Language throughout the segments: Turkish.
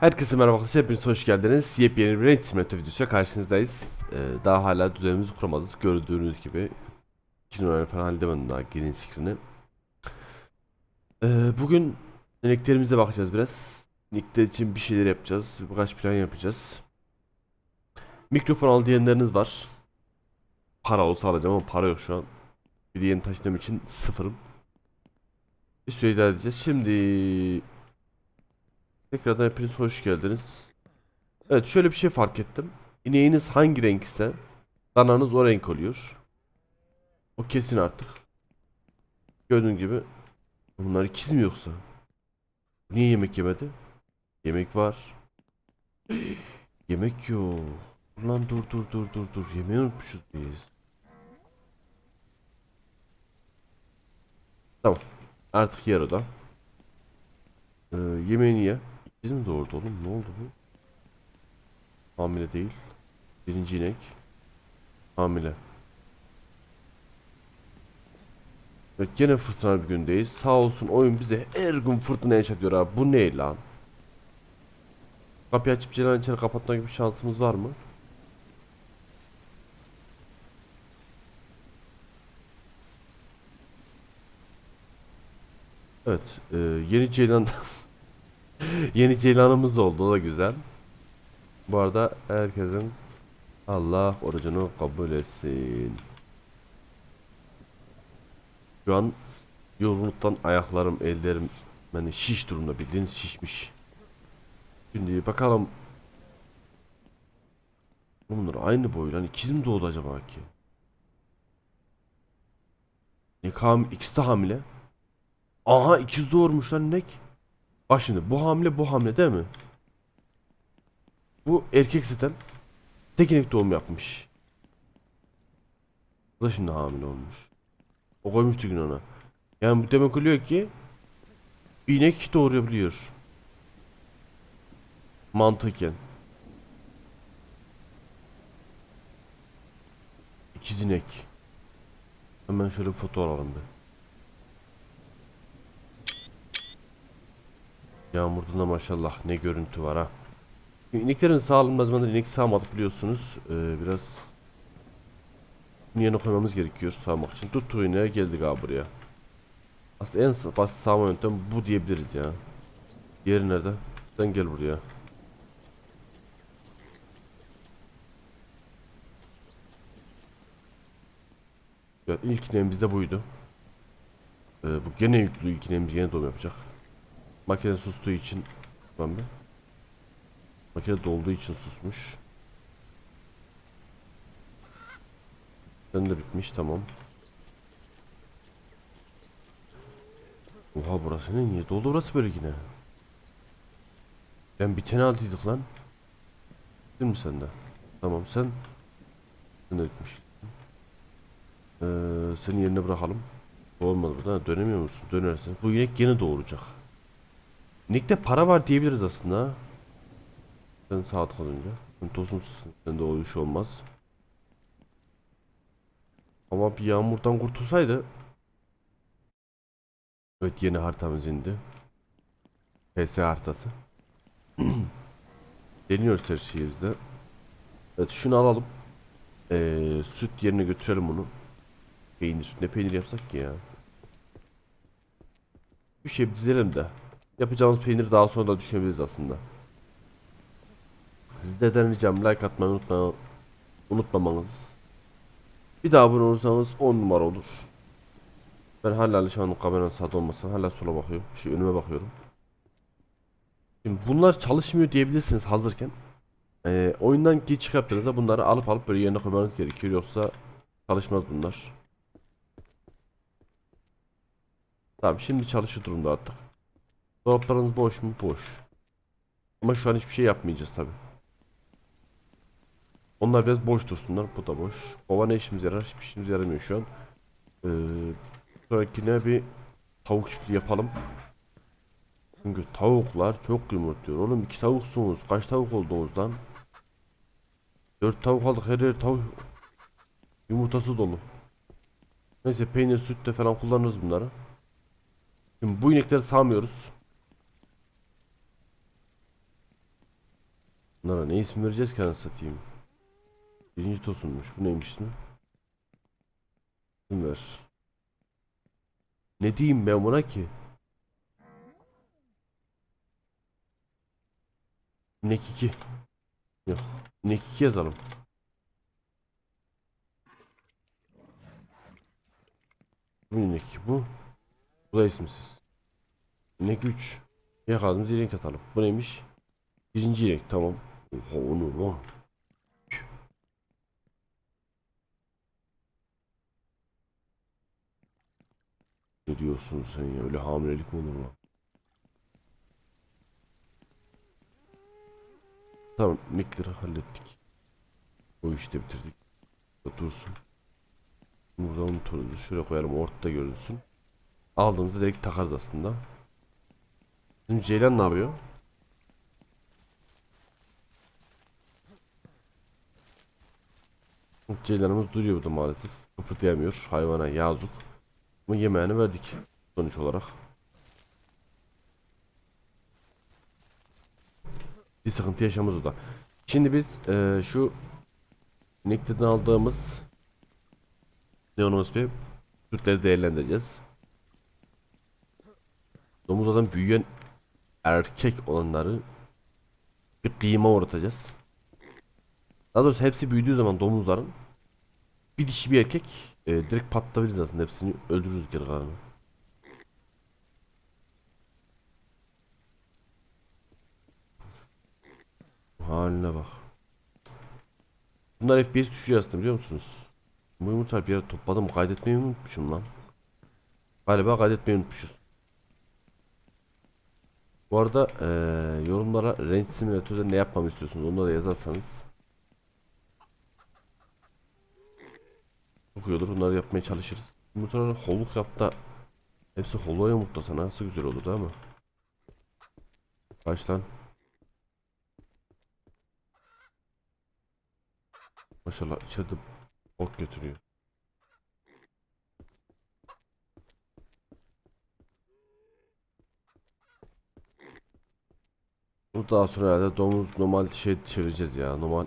Herkese merhaba arkadaşlar, hepiniz hoş geldiniz. Yepyeni bir Raid Simulator videosuyla karşınızdayız. Ee, daha hala düzenimizi kuramadık. Gördüğünüz gibi. 2 numara falan halledemedim daha green screen'i. Ee, bugün ineklerimize bakacağız biraz. İnekler için bir şeyler yapacağız. Birkaç plan yapacağız. Mikrofon al diyenleriniz var. Para olsa alacağım ama para yok şu an. Bir yeni taşıdığım için sıfırım. Bir süre idare edeceğiz. Şimdi Tekrardan hepiniz hoş geldiniz. Evet şöyle bir şey fark ettim. İneğiniz hangi renk ise dananız o renk oluyor. O kesin artık. Gördüğün gibi bunlar ikiz mi yoksa? Niye yemek yemedi? Yemek var. yemek yok. Ulan dur dur dur dur dur. Yemeği unutmuşuz biz. Tamam. Artık yer o da. Ee, yemeğini ye. İkiz mi doğurdu oğlum? Ne oldu bu? Hamile değil. Birinci inek. Hamile. Evet gene fırtına bir gündeyiz. Sağ olsun oyun bize her gün fırtına yaşatıyor abi. Bu ne lan? Kapıyı açıp Celal'in içeri kapatma gibi şansımız var mı? Evet. e, yeni Ceylan Yeni Ceylan'ımız oldu. O da güzel. Bu arada herkesin Allah orucunu kabul etsin. Şu an yorgunluktan ayaklarım, ellerim yani şiş durumda bildiğiniz şişmiş. Şimdi bakalım Bunlar aynı boy lan ikiz mi doğdu acaba ki? Ne ham ikisi de hamile. Aha ikiz doğurmuş lan inek. Bak şimdi bu hamile bu hamile değil mi? Bu erkek zaten tek inek doğum yapmış. Bu da şimdi hamile olmuş. O koymuştu gün ona. Yani bu demek oluyor ki inek doğurabiliyor. Mantıken. İkiz inek. Hemen şöyle bir foto alalım bir. Yağmurda da maşallah ne görüntü var ha. İneklerin sağlığında zamanında inek sağmadık biliyorsunuz. Ee, biraz yerine koymamız gerekiyor sağmak için. Tuttuğu ineğe geldik abi buraya. Aslında en basit sağma yöntem bu diyebiliriz ya. Yeri nerede? Sen gel buraya. Evet ilk ineğimiz de buydu. Ee, bu gene yüklü ilk ineğimiz gene doğum yapacak. Makine sustuğu için ben bir. Makine dolduğu için susmuş. Sen de bitmiş tamam. Oha burası ne? Niye doldu burası böyle yine? Ben bir tane aldıydık lan. Değil mi sen de? Tamam sen. Sen de bitmiş. Ee, senin yerine bırakalım. Olmadı burada. Dönemiyor musun? Dönersin. Bu inek yine doğuracak. Nick'te para var diyebiliriz aslında. Sen saat kalınca. Sen tosumsuzsun. Sende o iş olmaz. Ama bir yağmurdan kurtulsaydı. Evet yeni haritamız indi. PS haritası. Deniyoruz her şeyimizde. Evet şunu alalım. Ee, süt yerine götürelim bunu. Peynir. Ne peynir yapsak ki ya? Bir şey dizelim de. Yapacağımız peyniri daha sonra da düşünebiliriz aslında. Sizlerden ricam like atmayı unutma, unutmamanız. Bir daha abone olursanız 10 numara olur. Ben hala an kameranın sağda olmasa hala sola bakıyorum. Şey önüme bakıyorum. Şimdi bunlar çalışmıyor diyebilirsiniz hazırken. Ee, oyundan geç çıkarttığınızda bunları alıp alıp böyle yerine koymanız gerekiyor yoksa çalışmaz bunlar. Tamam şimdi çalışır durumda artık. Dolaplarınız boş mu? Boş. Ama şu an hiçbir şey yapmayacağız tabi. Onlar biraz boş dursunlar. Bu da boş. Kova ne işimize yarar? Hiçbir işimize yaramıyor şu an. Ee, sonrakine bir tavuk çiftliği yapalım. Çünkü tavuklar çok yumurtluyor. Oğlum iki tavuksunuz. Kaç tavuk oldunuz lan? Dört tavuk aldık. Her yer tavuk yumurtası dolu. Neyse peynir, sütte falan kullanırız bunları. Şimdi bu inekleri sağmıyoruz. Bunlara ne isim vereceğiz ki satayım. Birinci tosunmuş. Bu neymiş ismi? İsim ver. Ne diyeyim ben buna ki? Nek 2. Yok. Nek 2 yazalım. Bu nek 2 bu. Bu da isimsiz. Nek 3. Yakaladığımız renk atalım. Bu neymiş? Birinci renk tamam. Oha onu lan. Ne diyorsun sen ya? Öyle hamilelik mi olur lan? Tamam, nickleri hallettik. O işi de bitirdik. Dursun. Burada unuturuz. Şöyle koyalım ortada görünsün. Aldığımızda direkt takarız aslında. Şimdi Ceylan ne yapıyor? Ceylanımız duruyor burada maalesef. Kıpırdayamıyor. Hayvana yazık. Ama yemeğini verdik sonuç olarak. Bir sıkıntı yaşamız o da. Şimdi biz eee, şu Nektar'dan aldığımız Neonos ve sütleri değerlendireceğiz. Domuzlardan büyüyen erkek olanları bir kıyma uğratacağız. Daha doğrusu hepsi büyüdüğü zaman domuzların bir dişi bir erkek e, direkt patlatabiliriz aslında hepsini öldürürüz geri kalanını. Haline bak. Bunlar FPS düşüyor aslında biliyor musunuz? Bu yumurtaları bir yere topladım kaydetmeyi unutmuşum lan. Galiba kaydetmeyi unutmuşuz. Bu arada eee, yorumlara Range Simulator'da ne yapmamı istiyorsunuz onları da yazarsanız Çok iyi olur onları yapmaya çalışırız. Yumurtaları holluk yap da hepsi holluğa yumurtlasa nasıl güzel olur değil mi? Kaç lan? Maşallah içeride ok götürüyor. Bu daha sonra herhalde domuz normal şey çevireceğiz ya normal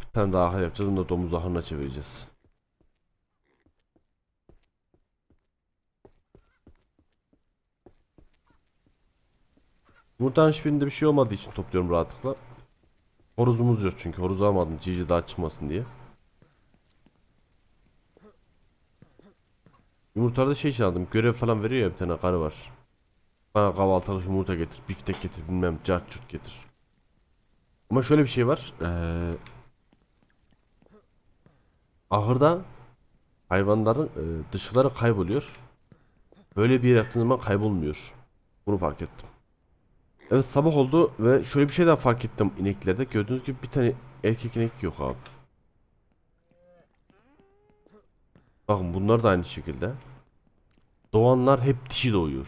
bir tane daha yapacağız onu da domuz ahırına çevireceğiz. Yumurtanın hiçbirinde bir şey olmadığı için topluyorum rahatlıkla. Horozumuz yok çünkü horozu almadım cici daha çıkmasın diye. Yumurtalarda şey için aldım görev falan veriyor ya bir tane karı var. Bana kahvaltılık yumurta getir, biftek getir, bilmem cart curt getir. Ama şöyle bir şey var. Eee ahırda hayvanların eee, dışkıları kayboluyor. Böyle bir yer kaybolmuyor. Bunu fark ettim. Evet sabah oldu ve şöyle bir şey daha fark ettim ineklerde. Gördüğünüz gibi bir tane erkek inek yok abi. Bakın bunlar da aynı şekilde. Doğanlar hep dişi doğuyor.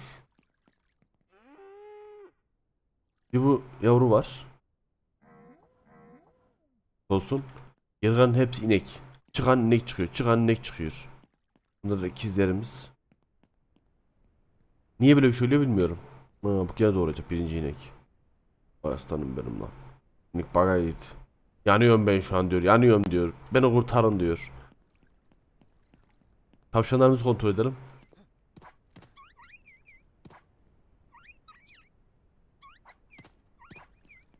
Bir bu yavru var. Olsun. Geri hepsi inek. Çıkan inek çıkıyor. Çıkan inek çıkıyor. Bunlar da ikizlerimiz. Niye böyle bir şey oluyor bilmiyorum. Ha, bu gene doğuracak birinci inek. Aslanım benim lan. İnek bana git. Yanıyorum ben şu an diyor. Yanıyorum diyor. Beni kurtarın diyor. Tavşanlarımızı kontrol edelim.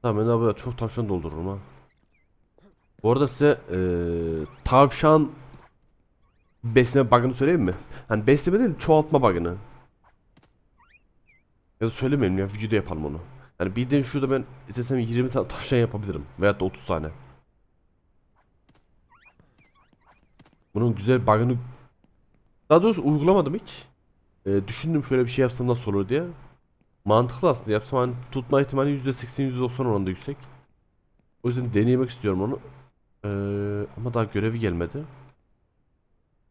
Tamam ben böyle çok tavşan doldururum ha. Bu arada size eee, tavşan besleme bug'ını söyleyeyim mi? Hani besleme değil çoğaltma bug'ını. Ya da söylemeyelim ya videoda yapalım onu. Yani bildiğin şurada ben istesem 20 tane tavşan yapabilirim. Veyahut da 30 tane. Bunun güzel bug'ını daha doğrusu uygulamadım hiç. Ee, düşündüm şöyle bir şey yapsam nasıl olur diye. Mantıklı aslında yapsam hani tutma ihtimali %80 %90 oranında yüksek. O yüzden deneyemek istiyorum onu. Ee, ama daha görevi gelmedi.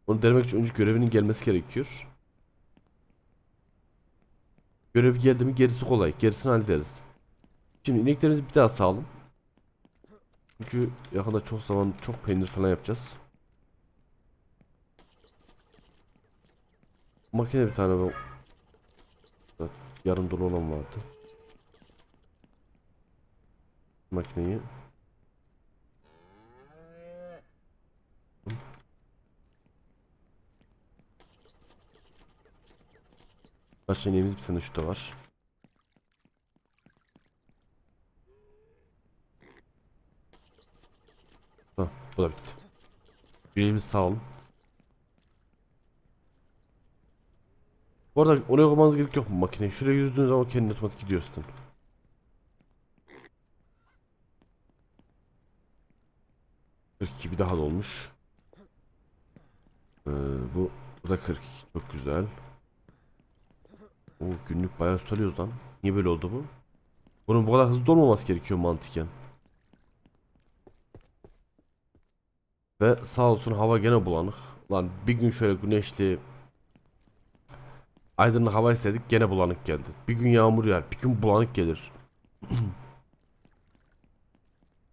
Onu denemek için önce görevinin gelmesi gerekiyor. Görev geldi mi gerisi kolay. Gerisini hallederiz. Şimdi ineklerimizi bir daha sağalım. Çünkü yakında çok zaman çok peynir falan yapacağız. Makine bir tane. Evet, Yarım dolu olan vardı. makineyi. Başka ineğimiz bir tane şurada var. Tamam, bu da bitti. Yüreğimiz sağ olun. Bu arada oraya koymanız gerek yok mu makineyi? Şuraya yüzdüğünüz zaman kendi otomatik gidiyor zaten. bir daha dolmuş. Ee, bu, bu da 42. Çok güzel. O günlük bayağı tutarıyoruz lan. Niye böyle oldu bu? Bunun bu kadar hızlı dolmaması gerekiyor mantıken. Ve sağ olsun hava gene bulanık. Lan bir gün şöyle güneşli aydınlık hava istedik gene bulanık geldi. Bir gün yağmur yağar, bir gün bulanık gelir.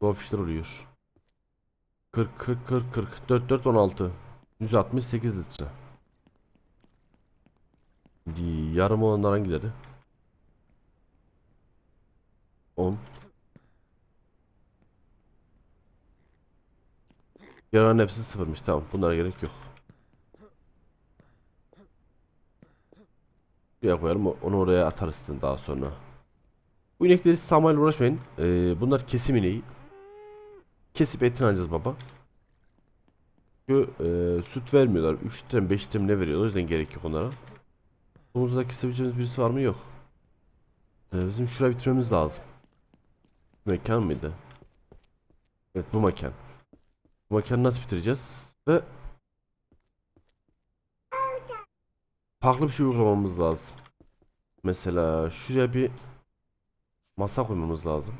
Bu afişler oluyor. 40 40 40 40 4 4 16 168 litre. Şimdi yarım olanlar hangileri? 10 Yarın hepsi sıfırmış tamam bunlara gerek yok. Bir koyalım onu oraya atarız daha sonra. Bu inekleri siz sağmayla uğraşmayın. Ee, bunlar kesim ineği. Kesip etini alacağız baba. Çünkü e, süt vermiyorlar. 3 litre mi 5 litre ne veriyorlar. O yüzden gerek yok onlara. Bunumuzda kesebileceğimiz birisi var mı? Yok. Ee, bizim şurayı bitirmemiz lazım. Mekan mıydı? Evet bu mekan. Bu mekanı nasıl bitireceğiz? Ve farklı bir şey uygulamamız lazım. Mesela şuraya bir masa koymamız lazım.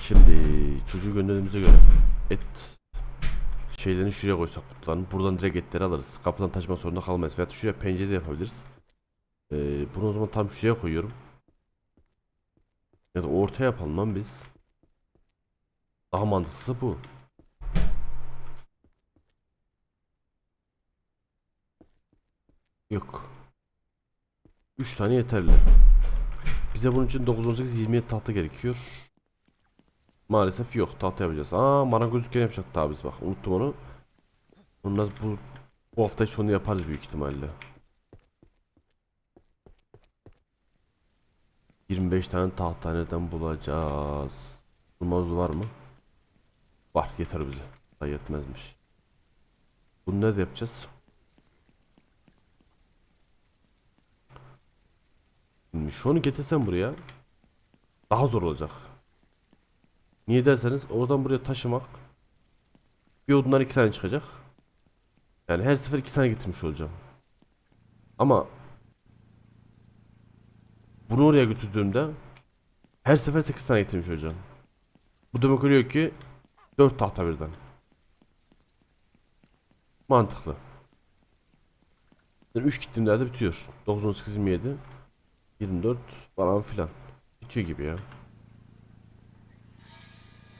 Şimdi çocuğu gönderdiğimize göre et şeylerini şuraya koysak kutularını buradan direkt etleri alırız. Kapıdan taşımak zorunda kalmayız. Veya şuraya pencere yapabiliriz. Ee, bunu o zaman tam şuraya koyuyorum. Ya da ortaya yapalım lan biz. Daha mantıklısı bu. Yok. 3 tane yeterli. Bize bunun için 9 18 27 tahta gerekiyor. Maalesef yok. Tahta yapacağız. Aa marangoz dükkanı yapacaktık biz bak. Unuttum onu. Ondan bu bu hafta hiç onu yaparız büyük ihtimalle. 25 tane tahta nereden bulacağız? Bulmaz var mı? Var yeter bize. Daha yetmezmiş. Bunu nerede yapacağız? Şimdi şunu getirsem buraya daha zor olacak. Niye derseniz oradan buraya taşımak bir odundan iki tane çıkacak. Yani her sefer iki tane getirmiş olacağım. Ama bunu oraya götürdüğümde her sefer 8 tane getirmiş olacağım. Bu demek oluyor ki 4 tahta birden. Mantıklı. Yani 3 gittiğimde de bitiyor. 9, 18, 27, 24 falan filan. Bitiyor gibi ya.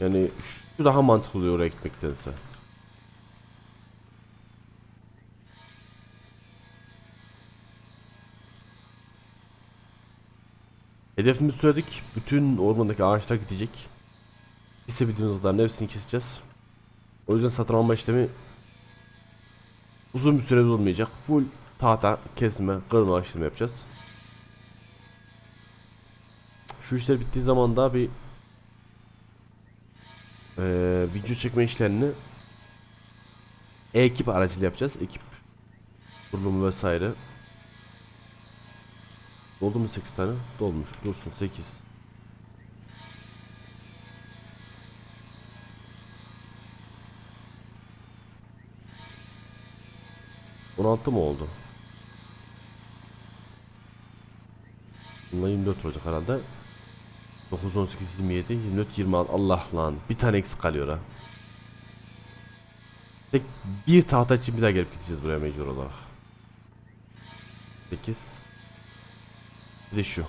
Yani şu daha mantıklı oluyor oraya gitmektense. Hedefimizi söyledik. Bütün ormandaki ağaçlar gidecek. Kesebildiğimiz kadarın hepsini keseceğiz. O yüzden satın alma işlemi uzun bir sürede olmayacak. Full tahta kesme, kırma işlemi yapacağız. Şu işler bittiği zaman da bir eee, video çekme işlerini ekip aracıyla yapacağız. Ekip kurulumu vesaire. Doldu mu 8 tane? Dolmuş. Dursun 8. On altı mı oldu? Bunlar 24 olacak herhalde. 9, 18, 27, 24, 26. Allah lan. Bir tane eksik kalıyor ha. Tek bir tahta için bir daha gelip gideceğiz buraya mecbur olarak. 8 Bir de şu.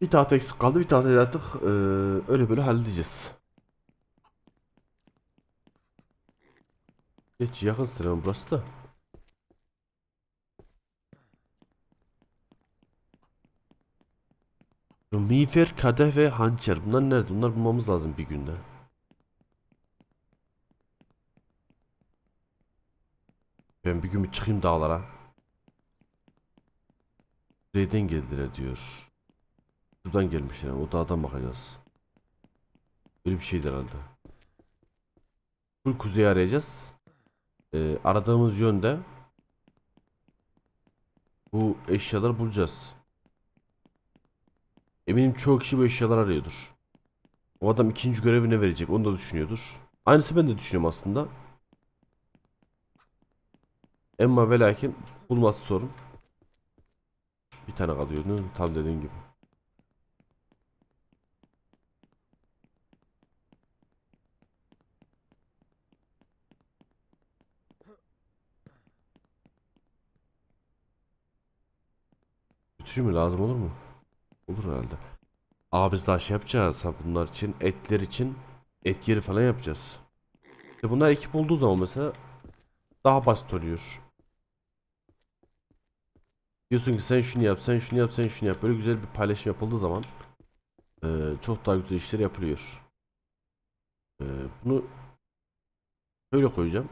Bir tahta eksik kaldı. Bir tahta artık eee, öyle böyle halledeceğiz. Geç yakın sıra burası da. Miğfer, kadeh ve hançer. Bunlar nerede? Bunlar bulmamız lazım bir günde. Ben bir gün bir çıkayım dağlara. Kuzeyden geldiler diyor. Şuradan gelmişler. O dağdan bakacağız. Böyle bir şeydi herhalde. Full kuzeyi arayacağız. Ee, aradığımız yönde bu eşyaları bulacağız. Eminim çoğu kişi bu eşyalar arıyordur. O adam ikinci görevi ne verecek onu da düşünüyordur. Aynısı ben de düşünüyorum aslında. Ama ve lakin bulması sorun. Bir tane kalıyor? Tam dediğin gibi. Götüreyim mi? Lazım olur mu? Olur herhalde. Aa biz daha şey yapacağız ha bunlar için. Etler için et yeri falan yapacağız. İşte bunlar ekip olduğu zaman mesela daha basit oluyor. Diyorsun ki sen şunu yap, sen şunu yap, sen şunu yap. Böyle güzel bir paylaşım yapıldığı zaman eee, çok daha güzel işler yapılıyor. Eee, bunu şöyle koyacağım.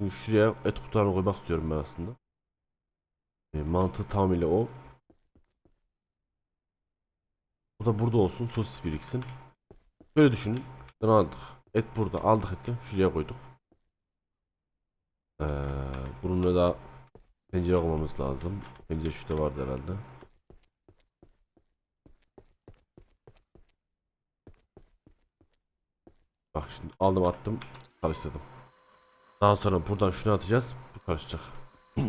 Çünkü şuraya et kutularını koymak istiyorum ben aslında. Eee, mantığı tamamıyla o. Bu da burada olsun. Sosis biriksin. Böyle düşünün. Şuradan aldık. Et burada. Aldık eti. Şuraya koyduk. Ee, bununla da pencere koymamız lazım. Pencere şurada vardı herhalde. Bak şimdi aldım attım. Karıştırdım. Daha sonra buradan şunu atacağız. Bu karışacak.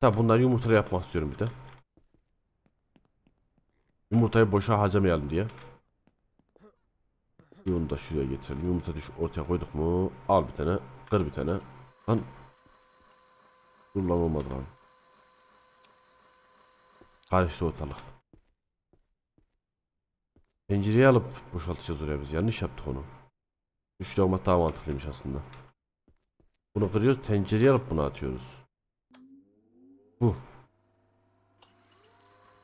Tabi bunları yumurtalı yapmak istiyorum bir de. Yumurtayı boşa harcamayalım diye. Bunu da şuraya getirelim. Yumurta düş ortaya koyduk mu? Al bir tane. Kır bir tane. Lan. Dur lan olmadı lan. Karıştı ortalık. Tencereyi alıp boşaltacağız oraya biz. Yanlış yaptık onu. Üçlü olmak daha mantıklıymış aslında. Bunu kırıyoruz. Tencereyi alıp bunu atıyoruz. Bu.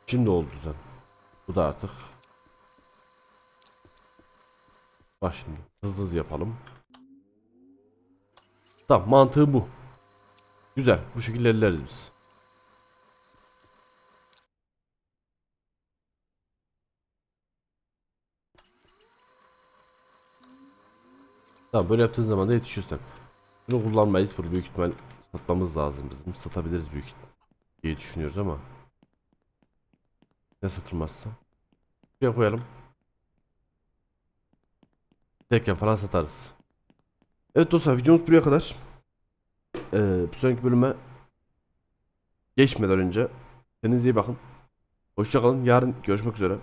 Şimdi oldu düzen. Bu da artık. Bak şimdi hızlı hızlı yapalım. Tamam mantığı bu. Güzel. Bu şekilde elleriz biz. Tamam böyle yaptığın zaman da yetişiyorsun. Bunu kullanmayız. Bunu büyük ihtimal satmamız lazım bizim. Satabiliriz büyük diye düşünüyoruz ama. Ne satılmazsa. Şuraya koyalım. Tekken falan satarız. Evet dostlar videomuz buraya kadar. Ee, bir sonraki bölüme geçmeden önce kendinize iyi bakın. Hoşçakalın. Yarın görüşmek üzere.